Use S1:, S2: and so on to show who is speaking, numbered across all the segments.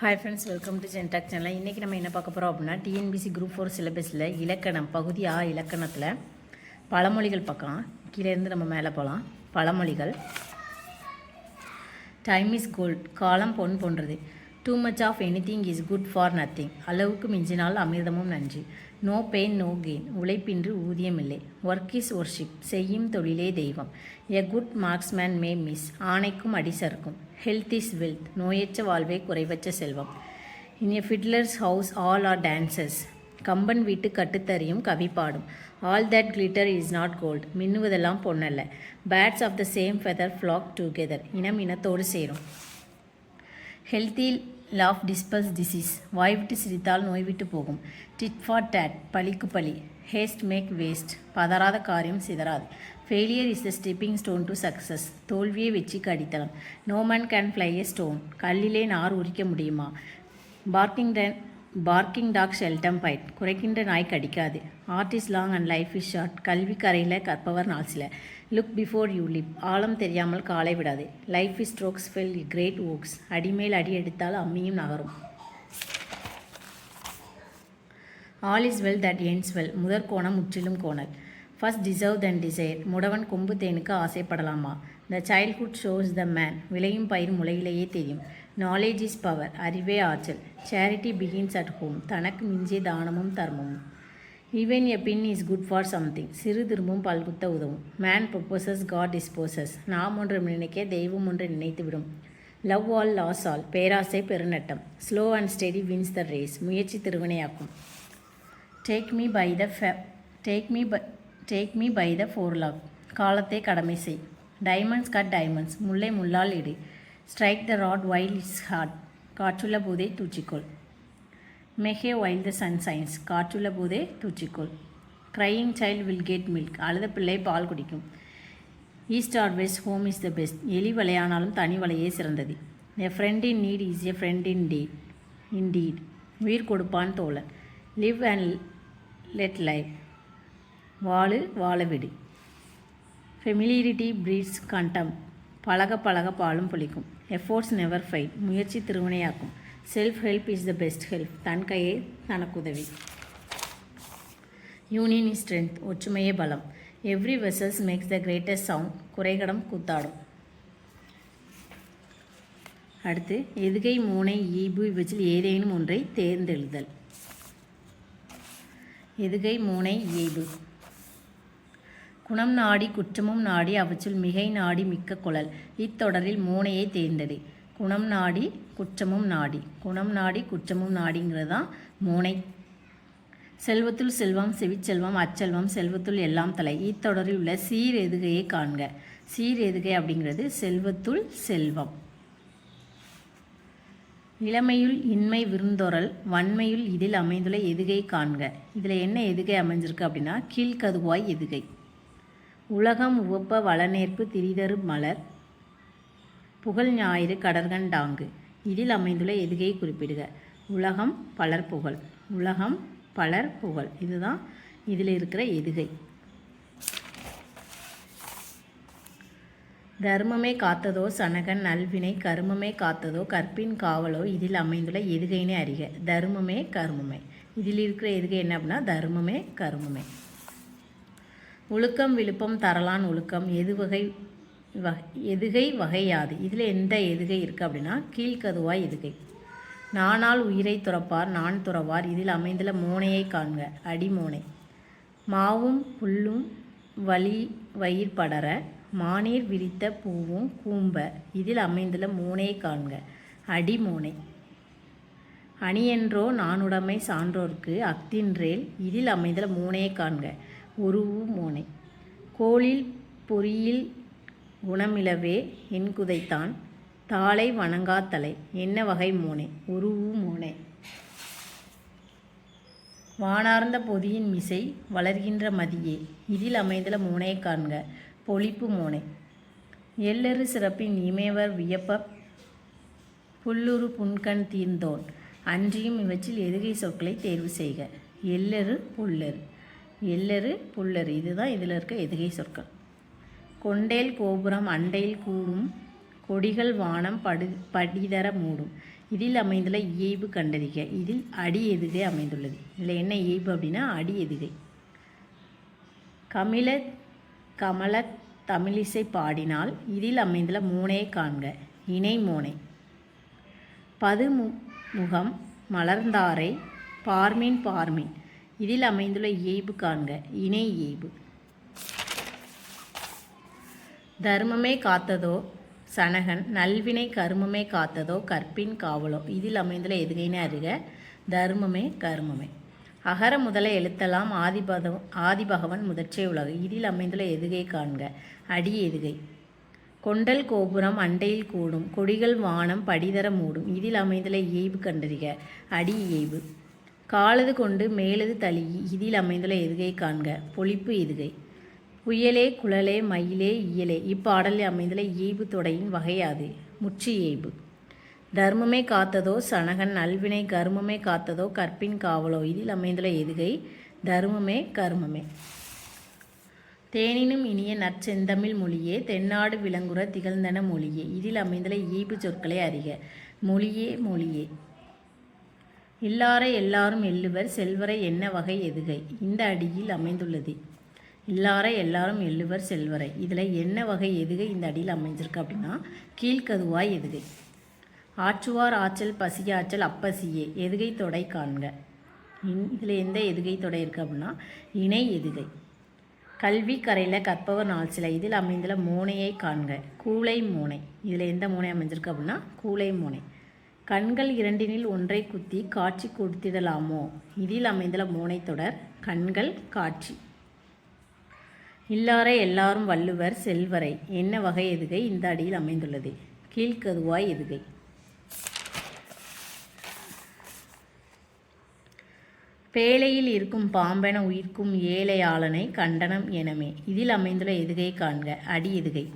S1: hi friends welcome to ஜென்டாக் channel இன்றைக்கி நம்ம என்ன பார்க்க போகிறோம் அப்படின்னா டிஎன்பிசி குரூப் ஃபோர் சிலபஸில் இலக்கணம் பகுதி ஆ இலக்கணத்தில் பழமொழிகள் பக்கம் கீழேருந்து நம்ம மேலே போகலாம் பழமொழிகள் டைம் இஸ் கோல்ட் காலம் பொன் போன்றது too much of any thing is good for nothing அளவுக்கு மிஞ்சினால் அமிர்தமும் நன்றி நோ பெயின் நோ கெயின் உழைப்பின்றி இல்லை ஒர்க் இஸ் ஒர்ஷிப் செய்யும் தொழிலே தெய்வம் a good marksman may miss ஆணைக்கும் அடிசருக்கும் ஹெல்த் இஸ் வெல்த் நோயற்ற வாழ்வே குறைவற்ற செல்வம் in a fiddler's house all are dancers Kamban வீட்டு கட்டுத்தறியும் கவி பாடும் all that glitter is not gold மின்னுவதெல்லாம் பொண்ணல்ல birds of the same feather flock together இனம் இனத்தோடு சேரும் ஹெல்த்தி லாஃப் டிஸ்பஸ் டிசீஸ் வாய்விட்டு சிரித்தால் நோய்விட்டு போகும் டிட் ஃபார் டேட் பழிக்கு பழி ஹேஸ்ட் மேக் வேஸ்ட் பதறாத காரியம் சிதறாது failure is the stepping stone to success தோல்வியை வெற்றிக்கு கடித்தலாம் no man can flay a stone கல்லிலே நார் உரிக்க முடியுமா barking then barking dog seldom bite குறைக்கின்ற நாய் கடிக்காது art is long and life is short கல்வி கரையில் கற்பவர் நாள் சில லுக் பிஃபோர் யூ லிப் ஆழம் தெரியாமல் காலை விடாது life is strokes fell great oaks அடிமேல் அடி எடுத்தால் அம்மியும் நகரும் all is well that ends well முதற் கோணம் முற்றிலும் கோணல் ஃபஸ்ட் டிசர்வ் தன் டிசைர் முடவன் கொம்பு தேனுக்கு ஆசைப்படலாமா the childhood shows the man விளையும் பயிர் முளையிலேயே தெரியும் நாலேஜ் இஸ் பவர் அறிவே ஆற்றல் சேரிட்டி பிகின்ஸ் அட் ஹோம் தனக்கு மிஞ்சிய தானமும் தர்மமும் even a pin is good for something சிறு திரும்பும் பல்குத்த உதவும் மேன் ப்ரொப்போசஸ் காட் டிஸ்போசஸ் நாம் ஒன்று நினைக்க தெய்வம் ஒன்று நினைத்துவிடும் லவ் ஆல் லாஸ் ஆல் பேராசை பெருநட்டம் slow and steady wins the race முயற்சி திருவினையாக்கும் take me by the fore take me by take me by the forelock காலத்தை கடமை செய் டைமண்ட்ஸ் கட் டைமண்ட்ஸ் முல்லை முள்ளால் இடு strike the rod while is hard காற்றுள்ள போதே தூச்சிக்கோள் make hay while the sun shines காற்றுள்ள போதே தூச்சிக்கோள் crying child will get milk அழுத பிள்ளை பால் குடிக்கும் east R west home is the best எலி வலையானாலும் தனி வலையே சிறந்தது a friend in need is a friend in indeed indeed உயிர் கொடுப்பான் தோழன் லிவ் அண்ட் லெட் லைஃப் வாழு வாழ விடு ஃபெமிலியரிட்டி பிரீட்ஸ் கண்டம் பழக பழக பாலும் பொழிக்கும் எஃபோர்ட்ஸ் நெவர் ஃபைட் முயற்சி திருவினையாக்கும் self help is the best help தன் கையே உதவி யூனியன் இஸ் ஸ்ட்ரென்த் ஒற்றுமையே பலம் every vessels makes the greatest sound குறைகடம் கூத்தாடும் அடுத்து எதுகை மூனை ஈபு இவற்றில் ஏதேனும் ஒன்றை தேர்ந்தெழுதல் எதுகை மூனை ஈபு குணம் நாடி குற்றமும் நாடி அவற்றுள் மிகை நாடி மிக்க குழல் இத்தொடரில் மூனையை தேர்ந்தது குணம் நாடி குற்றமும் நாடி குணம் நாடி குற்றமும் நாடிங்கிறது தான் மூனை செல்வத்துள் செல்வம் செவிச்செல்வம் அச்செல்வம் செல்வத்துள் எல்லாம் தலை இத்தொடரில் உள்ள சீர் எதுகையை காண்க சீர் எதுகை அப்படிங்கிறது செல்வத்துள் செல்வம் இளமையுள் இன்மை விருந்தொரல் வன்மையுள் இதில் அமைந்துள்ள எதுகை காண்க இதில் என்ன எதுகை அமைஞ்சிருக்கு அப்படின்னா கீழ்கதுவாய் எதுகை உலகம் உவப்ப வளநேர்ப்பு திரிதரு மலர் புகழ் ஞாயிறு கடற்கண்டாங்கு இதில் அமைந்துள்ள எதுகை குறிப்பிடுக உலகம் பலர் புகழ் உலகம் பலர் புகழ் இதுதான் இதில் இருக்கிற எதுகை தர்மமே காத்ததோ சனகன் நல்வினை கருமமே காத்ததோ கற்பின் காவலோ இதில் அமைந்துள்ள எதுகைன்னு அறிக தர்மமே கருமமே இதில் இருக்கிற எதுகை என்ன அப்படின்னா தர்மமே கருமமே ஒழுக்கம் விழுப்பம் தரலான் ஒழுக்கம் எது வகை வகை எதுகை வகையாது இதில் எந்த எதுகை இருக்குது அப்படின்னா கீழ்கதுவாய் எதுகை நானால் உயிரை துறப்பார் நான் துறவார் இதில் அமைந்துள்ள மோனையை காண்க அடிமோனை மாவும் புல்லும் வலி வயிர் படர மானீர் விரித்த பூவும் கூம்ப இதில் அமைந்துள்ள மூனை காண்க அடிமோனை அணியென்றோ நானுடைமை சான்றோர்க்கு அக்தின்றேல் இதில் அமைந்துள்ள மூனையை காண்க உருவு மோனை கோளில் பொறியில் குணமிலவே குதைத்தான் தாளை வணங்காத்தலை என்ன வகை மோனை உருவு மோனை வானார்ந்த பொதியின் மிசை வளர்கின்ற மதியே இதில் அமைந்துள்ள மூனை காண்க பொழிப்பு மூனை எல்லெரு சிறப்பின் இமேவர் வியப்ப புல்லுரு புன்கண் தீர்ந்தோன் அன்றியும் இவற்றில் எதுகை சொற்களை தேர்வு செய்க எல்லெரு புல்லெரு எல்லரு புல்லரு இதுதான் இதில் இருக்க எதுகை சொற்கள் கொண்டேல் கோபுரம் அண்டையில் கூடும் கொடிகள் வானம் படு படிதர மூடும் இதில் அமைந்துள்ள இயைபு கண்டறிக இதில் அடி எதுகை அமைந்துள்ளது இதில் என்ன இயைபு அப்படின்னா அடி எதுகை கமில கமல தமிழிசை பாடினால் இதில் அமைந்துள்ள மூனையை காண்க இணை மூனை பதுமு முகம் மலர்ந்தாரை பார்மின் பார்மின் இதில் அமைந்துள்ள இயைபு காண்க இணை இயைபு தர்மமே காத்ததோ சனகன் நல்வினை கர்மமே காத்ததோ கற்பின் காவலோ இதில் அமைந்துள்ள எதுகைன்னு அறிக தர்மமே கர்மமே அகர முதல எழுத்தலாம் ஆதிபதவ ஆதிபகவன் முதற்சே உலகம் இதில் அமைந்துள்ள எதுகை காண்க அடி எதுகை கொண்டல் கோபுரம் அண்டையில் கூடும் கொடிகள் வானம் படிதர மூடும் இதில் அமைந்துள்ள இயைபு கண்டறிக அடி இயைபு காலது கொண்டு மேலது தழுகி இதில் அமைந்துள்ள எதுகை காண்க பொழிப்பு எதுகை புயலே குழலே மயிலே இயலே இப்பாடலில் அமைந்துள்ள ஈய்பு தொடையின் வகையாது முற்றி ஏய்பு தர்மமே காத்ததோ சனகன் நல்வினை கர்மமே காத்ததோ கற்பின் காவலோ இதில் அமைந்துள்ள எதுகை தர்மமே கர்மமே தேனினும் இனிய நற்செந்தமிழ் மொழியே தென்னாடு விளங்குற திகழ்ந்தன மொழியே இதில் அமைந்துள்ள ஈய்பு சொற்களை அறிக மொழியே மொழியே இல்லாரை எல்லாரும் எல்லுவர் செல்வரை என்ன வகை எதுகை இந்த அடியில் அமைந்துள்ளது இல்லாரை எல்லாரும் எல்லுவர் செல்வரை இதில் என்ன வகை எதுகை இந்த அடியில் அமைஞ்சிருக்கு அப்படின்னா கீழ்கதுவாய் எதுகை ஆற்றுவார் ஆற்றல் பசியாற்றல் அப்பசியே எதுகை தொடை காண்க இதில் எந்த எதுகை தொடை இருக்குது அப்படின்னா இணை எதுகை கல்வி கரையில் கற்பவர் நாள் சில இதில் அமைந்துள்ள மூனையை காண்க கூளை மூனை இதில் எந்த மூனை அமைஞ்சிருக்கு அப்படின்னா கூளை மூனை கண்கள் இரண்டினில் ஒன்றை குத்தி காட்சி கொடுத்திடலாமோ இதில் அமைந்துள்ள தொடர் கண்கள் காட்சி இல்லாரை எல்லாரும் வள்ளுவர் செல்வரை என்ன வகை எதுகை இந்த அடியில் அமைந்துள்ளது கீழ்கதுவாய் எதுகை பேழையில் இருக்கும் பாம்பென உயிர்க்கும் ஏழையாளனை கண்டனம் எனமே இதில் அமைந்துள்ள எதுகை காண்க அடி எதுகை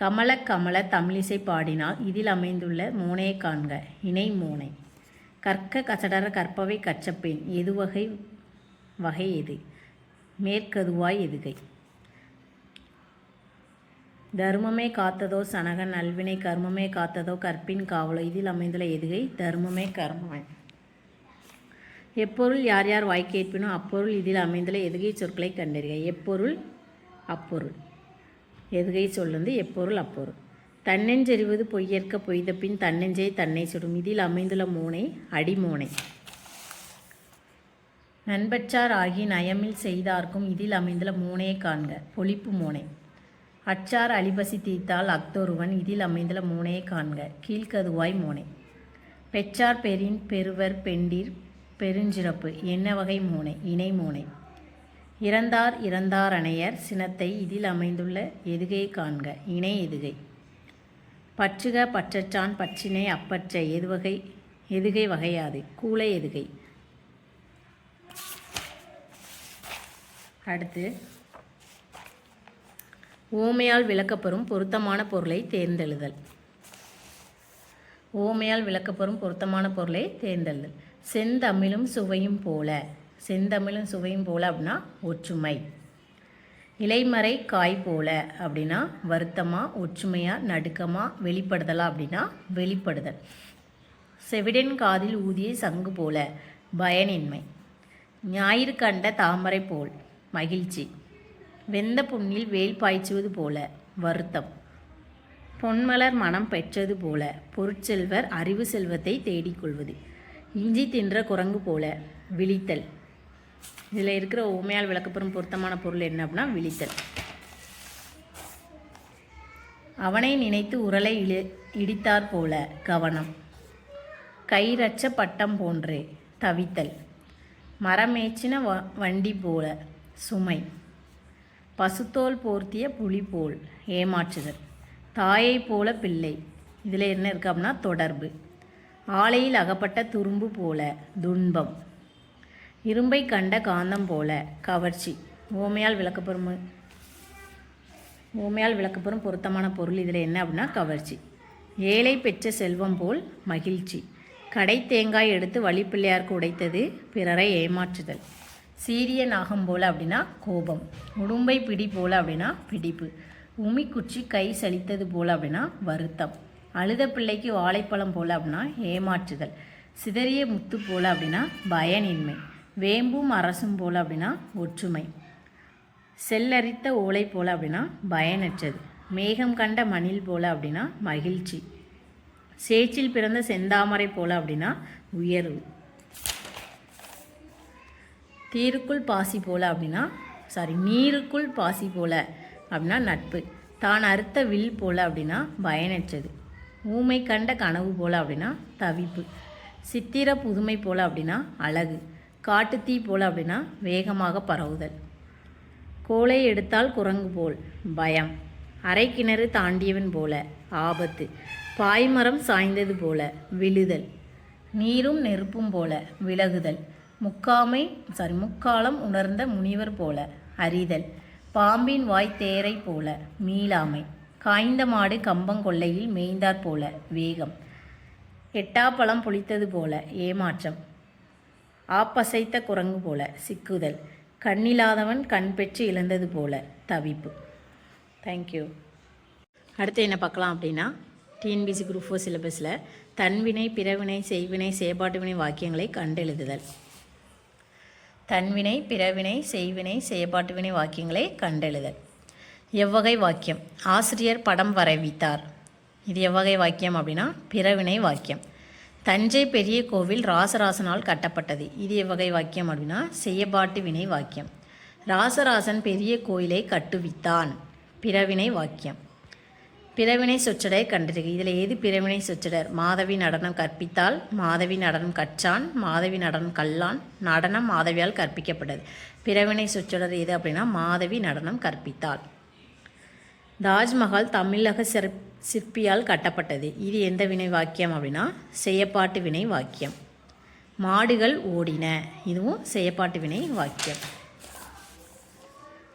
S1: கமல கமல தமிழிசை பாடினால் இதில் அமைந்துள்ள மோனையை காண்க இணை மோனை கற்க கசடர கற்பவை கச்சப்பேன் எதுவகை வகை எது மேற்கதுவாய் எதுகை தர்மமே காத்ததோ சனக நல்வினை கர்மமே காத்ததோ கற்பின் காவலோ இதில் அமைந்துள்ள எதுகை தர்மமே கர்மமே எப்பொருள் யார் யார் வாய்க்கேற்பினோ அப்பொருள் இதில் அமைந்துள்ள எதுகை சொற்களை கண்டறிக எப்பொருள் அப்பொருள் எதுகை சொல்லுந்து எப்பொருள் அப்பொருள் தன்னெஞ்செறிவது பொய்யற்க பொய்த பின் தன்னெஞ்சை தன்னை சுடும் இதில் அமைந்துள்ள மூனை அடிமூனை நண்பச்சார் ஆகி நயமில் செய்தார்க்கும் இதில் அமைந்துள்ள மூனையை காண்க பொழிப்பு மூனை அச்சார் அலிபசி தீத்தால் அக்தொருவன் இதில் அமைந்துள்ள மூனையை காண்க கீழ்கதுவாய் மூனை பெச்சார் பெரின் பெருவர் பெண்டிர் பெருஞ்சிறப்பு என்ன வகை மூனை இணை மூனை இறந்தார் இறந்தார் அணையர் சினத்தை இதில் அமைந்துள்ள எதுகை காண்க இணை எதுகை பற்றுக பற்றற்றான் பற்றினை அப்பற்ற எதுவகை எதுகை வகையாது கூளை எதுகை அடுத்து ஓமையால் விளக்கப்பெறும் பொருத்தமான பொருளை தேர்ந்தெழுதல் ஓமையால் விளக்கப்பெறும் பொருத்தமான பொருளை தேர்ந்தெழுதல் செந்தமிழும் சுவையும் போல செந்தமிழும் சுவையும் போல் அப்படின்னா ஒற்றுமை இலைமறை காய் போல அப்படின்னா வருத்தமாக ஒற்றுமையாக நடுக்கமாக வெளிப்படுதலாக அப்படின்னா வெளிப்படுதல் செவிடன் காதில் ஊதிய சங்கு போல பயனின்மை ஞாயிறு கண்ட தாமரை போல் மகிழ்ச்சி வெந்த புண்ணில் வேல் பாய்ச்சுவது போல வருத்தம் பொன்மலர் மனம் பெற்றது போல பொருட்செல்வர் அறிவு செல்வத்தை தேடிக்கொள்வது இஞ்சி தின்ற குரங்கு போல விழித்தல் இதில் இருக்கிற உமையால் விளக்கப்பெறும் பொருத்தமான பொருள் என்ன அப்படின்னா விழித்தல் அவனை நினைத்து உரலை இழு இடித்தாற் போல கவனம் கைரச்ச பட்டம் போன்றே தவித்தல் மரமேச்சின வ வண்டி போல சுமை பசுத்தோல் போர்த்திய புலி போல் ஏமாற்றுதல் தாயை போல பிள்ளை இதில் என்ன இருக்கு அப்படின்னா தொடர்பு ஆலையில் அகப்பட்ட துரும்பு போல துன்பம் இரும்பை கண்ட காந்தம் போல கவர்ச்சி ஓமையால் விளக்கப்பெறும் ஓமையால் விளக்கப்பெறும் பொருத்தமான பொருள் இதில் என்ன அப்படின்னா கவர்ச்சி ஏழை பெற்ற செல்வம் போல் மகிழ்ச்சி கடை தேங்காய் எடுத்து வழிப்பிள்ளையாருக்கு உடைத்தது பிறரை ஏமாற்றுதல் சீரிய நாகம் போல் அப்படின்னா கோபம் உடும்பை பிடி போல் அப்படின்னா பிடிப்பு உமிக்குச்சி கை சலித்தது போல் அப்படின்னா வருத்தம் அழுத பிள்ளைக்கு வாழைப்பழம் போல் அப்படின்னா ஏமாற்றுதல் சிதறிய முத்து போல் அப்படின்னா பயனின்மை வேம்பும் அரசும் போல் அப்படின்னா ஒற்றுமை செல்லரித்த ஓலை போல் அப்படின்னா பயனற்றது மேகம் கண்ட மணில் போல் அப்படின்னா மகிழ்ச்சி சேச்சில் பிறந்த செந்தாமரை போல் அப்படின்னா உயர்வு தீருக்குள் பாசி போல் அப்படின்னா சாரி நீருக்குள் பாசி போல் அப்படின்னா நட்பு தான் அறுத்த வில் போல் அப்படின்னா பயனற்றது ஊமை கண்ட கனவு போல் அப்படின்னா தவிப்பு சித்திர புதுமை போல் அப்படின்னா அழகு காட்டுத்தீ போல் அப்படின்னா வேகமாக பரவுதல் கோலை எடுத்தால் குரங்கு போல் பயம் அரை கிணறு தாண்டியவன் போல ஆபத்து பாய்மரம் சாய்ந்தது போல விழுதல் நீரும் நெருப்பும் போல விலகுதல் முக்காமை சாரி முக்காலம் உணர்ந்த முனிவர் போல அறிதல் பாம்பின் வாய் தேரை போல மீளாமை காய்ந்த மாடு கம்பங்கொள்ளையில் மேய்ந்தாற் போல வேகம் எட்டாப்பழம் புளித்தது போல ஏமாற்றம் ஆப்பசைத்த குரங்கு போல சிக்குதல் கண்ணில்லாதவன் கண் பெற்று இழந்தது போல தவிப்பு தேங்க்யூ அடுத்து என்ன பார்க்கலாம் அப்படின்னா டிஎன்பிசி குரூப் ஃபோர் சிலபஸில் தன்வினை பிறவினை செய்வினை வினை வாக்கியங்களை கண்டெழுதுதல் தன்வினை பிறவினை செய்வினை வினை வாக்கியங்களை கண்டெழுதல் எவ்வகை வாக்கியம் ஆசிரியர் படம் வரைவித்தார் இது எவ்வகை வாக்கியம் அப்படின்னா பிறவினை வாக்கியம் தஞ்சை பெரிய கோவில் ராசராசனால் கட்டப்பட்டது இது வகை வாக்கியம் அப்படின்னா செய்யப்பாட்டு வினை வாக்கியம் ராசராசன் பெரிய கோயிலை கட்டுவித்தான் பிறவினை வாக்கியம் பிறவினை சொச்சடை கண்டிருக்கு இதில் ஏது பிறவினை சொச்சடர் மாதவி நடனம் கற்பித்தால் மாதவி நடனம் கற்றான் மாதவி நடனம் கல்லான் நடனம் மாதவியால் கற்பிக்கப்பட்டது பிறவினை சொச்சடர் எது அப்படின்னா மாதவி நடனம் கற்பித்தாள் தாஜ்மஹால் தமிழக சிறப் சிற்பியால் கட்டப்பட்டது இது எந்த வினை வாக்கியம் அப்படின்னா செய்யப்பாட்டு வினை வாக்கியம் மாடுகள் ஓடின இதுவும் செய்யப்பாட்டு வினை வாக்கியம்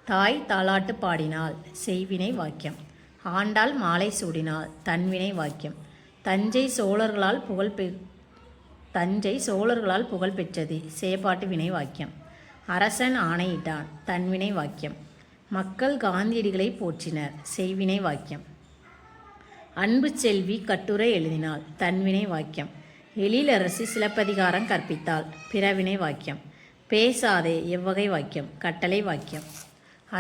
S1: தாய் தாளாட்டு பாடினால் செய்வினை வாக்கியம் ஆண்டாள் மாலை சூடினால் தன்வினை வாக்கியம் தஞ்சை சோழர்களால் புகழ் பெ தஞ்சை சோழர்களால் புகழ் பெற்றது செய்யப்பாட்டு வினை வாக்கியம் அரசன் ஆணையிட்டான் தன்வினை வாக்கியம் மக்கள் காந்தியடிகளை போற்றினர் செய்வினை வாக்கியம் அன்பு செல்வி கட்டுரை எழுதினாள் தன்வினை வாக்கியம் எழிலரசி சிலப்பதிகாரம் கற்பித்தாள் பிறவினை வாக்கியம் பேசாதே எவ்வகை வாக்கியம் கட்டளை வாக்கியம்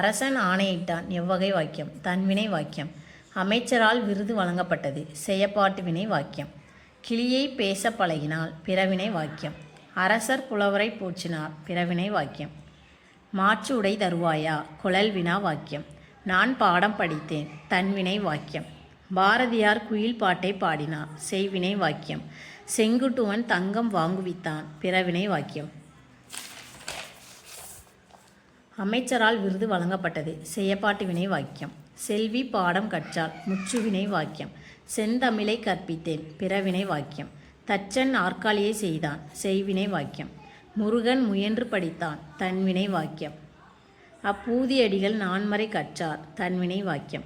S1: அரசன் ஆணையிட்டான் எவ்வகை வாக்கியம் தன்வினை வாக்கியம் அமைச்சரால் விருது வழங்கப்பட்டது செயப்பாட்டு வினை வாக்கியம் கிளியை பேச பழகினால் பிறவினை வாக்கியம் அரசர் புலவரை போற்றினார் பிறவினை வாக்கியம் மாற்று உடை தருவாயா குழல் வினா வாக்கியம் நான் பாடம் படித்தேன் தன்வினை வாக்கியம் பாரதியார் குயில் பாட்டை பாடினார் செய்வினை வாக்கியம் செங்குட்டுவன் தங்கம் வாங்குவித்தான் பிறவினை வாக்கியம் அமைச்சரால் விருது வழங்கப்பட்டது செய்யப்பாட்டு வினை வாக்கியம் செல்வி பாடம் கற்றால் முச்சுவினை வாக்கியம் செந்தமிழை கற்பித்தேன் பிறவினை வாக்கியம் தச்சன் நாற்காலியை செய்தான் செய்வினை வாக்கியம் முருகன் முயன்று படித்தான் தன்வினை வாக்கியம் அப்பூதியடிகள் நான்மறை கற்றார் தன்வினை வாக்கியம்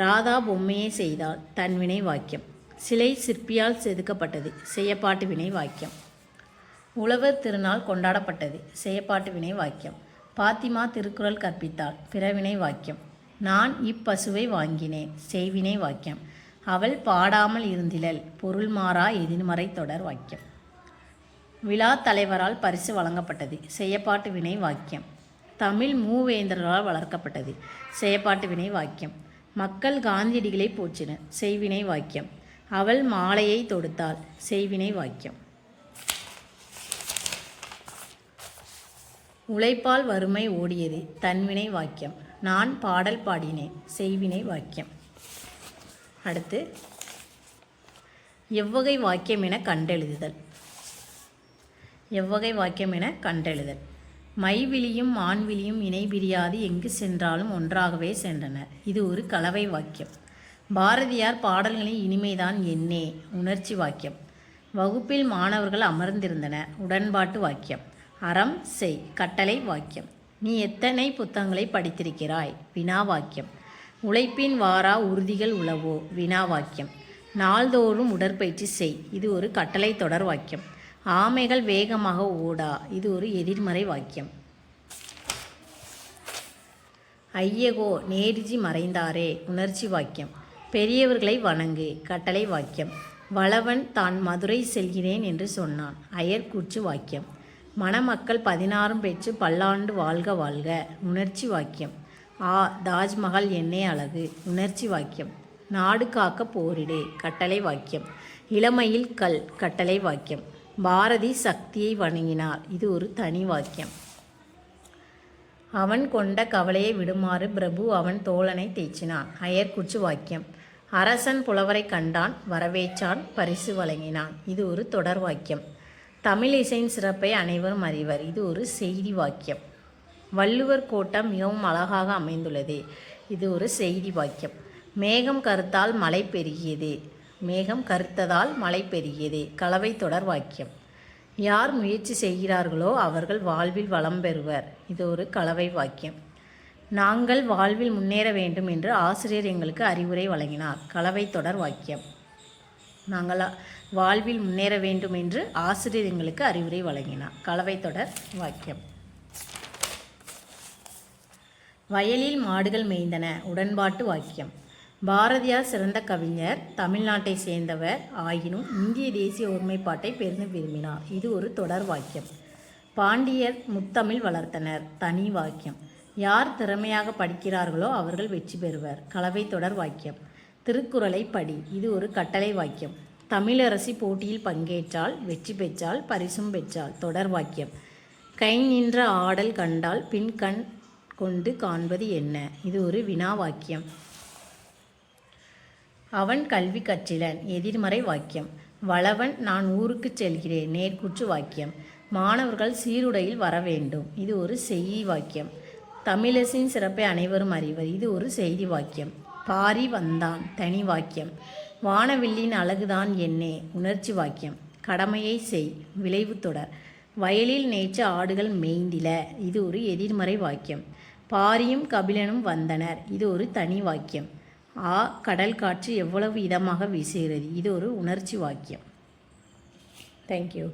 S1: ராதா பொம்மையை செய்தால் தன்வினை வாக்கியம் சிலை சிற்பியால் செதுக்கப்பட்டது செய்யப்பாட்டு வினை வாக்கியம் உழவர் திருநாள் கொண்டாடப்பட்டது செய்யப்பாட்டு வினை வாக்கியம் பாத்திமா திருக்குறள் கற்பித்தாள் பிறவினை வாக்கியம் நான் இப்பசுவை வாங்கினேன் செய்வினை வாக்கியம் அவள் பாடாமல் இருந்திலல் பொருள் மாறா எதிர்மறை தொடர் வாக்கியம் விழா தலைவரால் பரிசு வழங்கப்பட்டது செயப்பாட்டு வினை வாக்கியம் தமிழ் மூவேந்தர்களால் வளர்க்கப்பட்டது செயப்பாட்டு வினை வாக்கியம் மக்கள் காந்தியடிகளை போச்சினர் செய்வினை வாக்கியம் அவள் மாலையை தொடுத்தாள் செய்வினை வாக்கியம் உழைப்பால் வறுமை ஓடியது தன்வினை வாக்கியம் நான் பாடல் பாடினேன் செய்வினை வாக்கியம் அடுத்து எவ்வகை வாக்கியம் என கண்டெழுதுதல் எவ்வகை வாக்கியம் என கண்டெழுதல் மைவிலியும் ஆண்விலியும் இணை பிரியாது எங்கு சென்றாலும் ஒன்றாகவே சென்றனர் இது ஒரு கலவை வாக்கியம் பாரதியார் பாடல்களின் இனிமைதான் என்னே உணர்ச்சி வாக்கியம் வகுப்பில் மாணவர்கள் அமர்ந்திருந்தனர் உடன்பாட்டு வாக்கியம் அறம் செய் கட்டளை வாக்கியம் நீ எத்தனை புத்தகங்களை படித்திருக்கிறாய் வினா வாக்கியம் உழைப்பின் வாரா உறுதிகள் உளவோ வினா வாக்கியம் நாள்தோறும் உடற்பயிற்சி செய் இது ஒரு கட்டளை தொடர் வாக்கியம் ஆமைகள் வேகமாக ஓடா இது ஒரு எதிர்மறை வாக்கியம் ஐயகோ நேர்ஜி மறைந்தாரே உணர்ச்சி வாக்கியம் பெரியவர்களை வணங்கு கட்டளை வாக்கியம் வளவன் தான் மதுரை செல்கிறேன் என்று சொன்னான் அயர்கூச்சு வாக்கியம் மணமக்கள் பதினாறும் பெற்று பல்லாண்டு வாழ்க வாழ்க உணர்ச்சி வாக்கியம் ஆ தாஜ்மஹால் எண்ணெய் அழகு உணர்ச்சி வாக்கியம் நாடு காக்க போரிடு கட்டளை வாக்கியம் இளமையில் கல் கட்டளை வாக்கியம் பாரதி சக்தியை வணங்கினார் இது ஒரு தனி வாக்கியம் அவன் கொண்ட கவலையை விடுமாறு பிரபு அவன் தோழனை தேய்ச்சினான் அயர்குச்சு வாக்கியம் அரசன் புலவரை கண்டான் வரவேற்றான் பரிசு வழங்கினான் இது ஒரு தொடர் வாக்கியம் தமிழ் இசையின் சிறப்பை அனைவரும் அறிவர் இது ஒரு செய்தி வாக்கியம் வள்ளுவர் கோட்டம் மிகவும் அழகாக அமைந்துள்ளது இது ஒரு செய்தி வாக்கியம் மேகம் கருத்தால் மழை பெருகியது மேகம் கருத்ததால் மழை பெருகியது கலவை தொடர் வாக்கியம் யார் முயற்சி செய்கிறார்களோ அவர்கள் வாழ்வில் வளம் பெறுவர் இது ஒரு கலவை வாக்கியம் நாங்கள் வாழ்வில் முன்னேற வேண்டும் என்று ஆசிரியர் எங்களுக்கு அறிவுரை வழங்கினார் கலவை தொடர் வாக்கியம் நாங்கள் வாழ்வில் முன்னேற வேண்டும் என்று ஆசிரியர் எங்களுக்கு அறிவுரை வழங்கினார் கலவை தொடர் வாக்கியம் வயலில் மாடுகள் மேய்ந்தன உடன்பாட்டு வாக்கியம் பாரதியார் சிறந்த கவிஞர் தமிழ்நாட்டை சேர்ந்தவர் ஆயினும் இந்திய தேசிய ஒருமைப்பாட்டை பெருந்து விரும்பினார் இது ஒரு தொடர் வாக்கியம் பாண்டியர் முத்தமிழ் வளர்த்தனர் தனி வாக்கியம் யார் திறமையாக படிக்கிறார்களோ அவர்கள் வெற்றி பெறுவர் கலவை தொடர் வாக்கியம் திருக்குறளை படி இது ஒரு கட்டளை வாக்கியம் தமிழரசி போட்டியில் பங்கேற்றால் வெற்றி பெற்றால் பரிசும் பெற்றால் தொடர் வாக்கியம் கை நின்ற ஆடல் கண்டால் பின் கண் கொண்டு காண்பது என்ன இது ஒரு வினா வாக்கியம் அவன் கல்வி கற்றிலன் எதிர்மறை வாக்கியம் வளவன் நான் ஊருக்கு செல்கிறேன் நேர்கூற்று வாக்கியம் மாணவர்கள் சீருடையில் வர வேண்டும் இது ஒரு செய்தி வாக்கியம் தமிழசின் சிறப்பை அனைவரும் அறிவர் இது ஒரு செய்தி வாக்கியம் பாரி வந்தான் தனி வாக்கியம் வானவில்லின் அழகுதான் என்னே உணர்ச்சி வாக்கியம் கடமையை செய் விளைவு தொடர் வயலில் நேச்ச ஆடுகள் மேய்ந்தில இது ஒரு எதிர்மறை வாக்கியம் பாரியும் கபிலனும் வந்தனர் இது ஒரு தனி வாக்கியம் ஆ கடல் காற்று எவ்வளவு இதமாக வீசுகிறது இது ஒரு உணர்ச்சி வாக்கியம் தேங்க்யூ